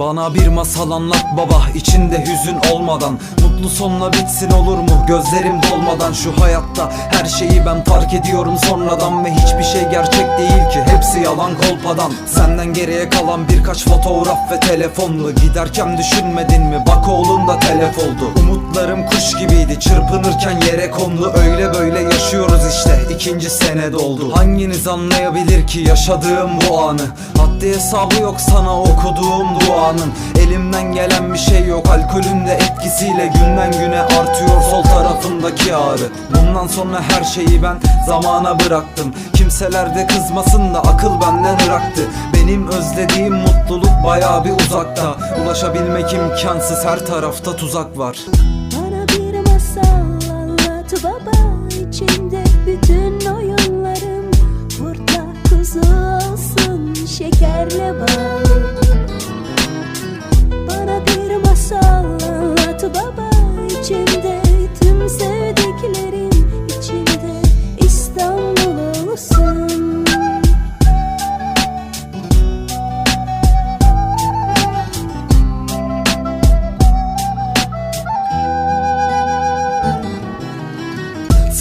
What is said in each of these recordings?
Bana bir masal anlat baba içinde hüzün olmadan. Mutlu sonla bitsin olur mu? Gözlerim dolmadan. Şu hayatta her şeyi ben fark ediyorum sonradan Ve hiçbir şey gerçek değil yalan kolpadan Senden geriye kalan birkaç fotoğraf ve telefonlu Giderken düşünmedin mi? Bak oğlun da telef oldu. Umutlarım kuş gibiydi çırpınırken yere kondu. Öyle böyle yaşıyoruz işte ikinci sene doldu. Hanginiz anlayabilir ki yaşadığım bu anı? Haddi hesabı yok sana okuduğum duanın. Elimden gelen bir şey yok alkolün de etkisiyle Günden güne artıyor sol tarafındaki ağrı. Bundan sonra her şeyi ben zamana bıraktım. Kimseler de kızmasın da akıl benden ıraktı Benim özlediğim mutluluk baya bir uzakta. Ulaşabilmek imkansız her tarafta tuzak var. Bana bir masal anlat baba. İçinde bütün oyunlarım. Kurtla kuzu olsun şekerle bal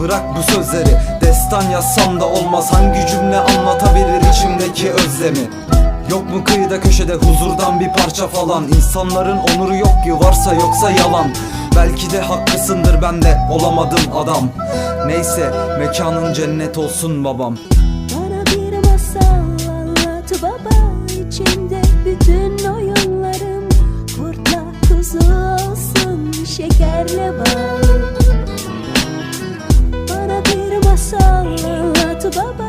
Bırak bu sözleri. Destan yazsam da olmaz. Hangi cümle anlatabilir içimdeki özlemi? Yok mu kıyıda köşede huzurdan bir parça falan? İnsanların onuru yok ki varsa yoksa yalan. Belki de haklısındır ben de olamadım adam. Neyse mekanın cennet olsun babam. Bana bir masal anlat baba. İçinde bütün oyunlarım. Kurtla kuzu olsun şekerle bal masal anlat baba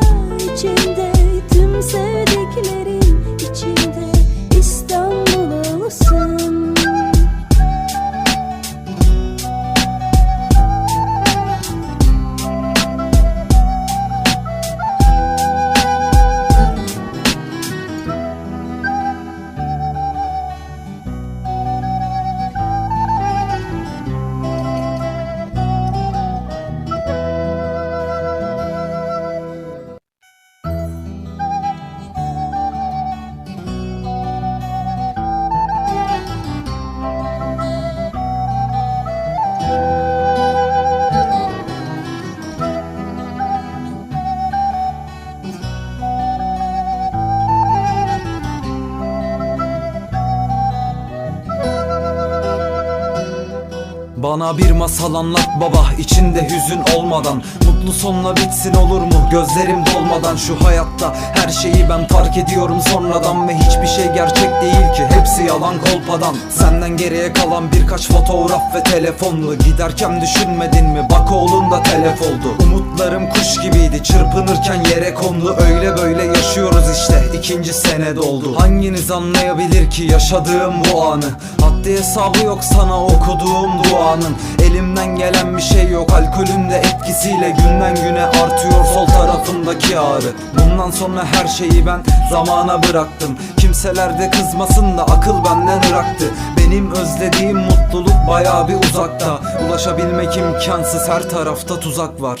Bana bir masal anlat baba içinde hüzün olmadan. Mutlu sonla bitsin olur mu? Gözlerim dolmadan. Şu hayatta her şeyi ben fark ediyorum sonradan Ve hiçbir şey gerçek değil ki. Hepsi yalan kolpadan. Senden geriye kalan birkaç fotoğraf ve telefonlu. Giderken düşünmedin mi? Bak oğlun da telef oldu. Umutlarım kuş gibiydi. Çırpınırken yere kondu. Öyle böyle yaşıyoruz işte. İkinci sene doldu. Hanginiz anlayabilir ki yaşadığım bu anı? Haddi hesabı yok sana okuduğum duanın Elimden gelen bir şey yok. Alkolün de etkisiyle Günden güne artıyor sol tarafımdaki ağrı. Bundan sonra her şeyi ben zamana bıraktım. Kimseler de kızmasın da akıl benden ıraktı Benim özlediğim mutluluk baya bir uzakta. Ulaşabilmek imkansız. Her tarafta tuzak var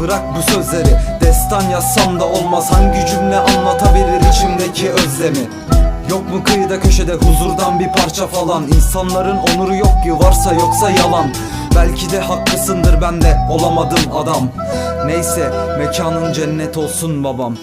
Bırak bu sözleri. Destan yazsam da olmaz. Hangi cümle anlatabilir içimdeki özlemi? Yok mu kıyıda köşede huzurdan bir parça falan? İnsanların onuru yok ki varsa yoksa yalan. Belki de haklısındır ben de olamadım adam. Neyse mekanın cennet olsun babam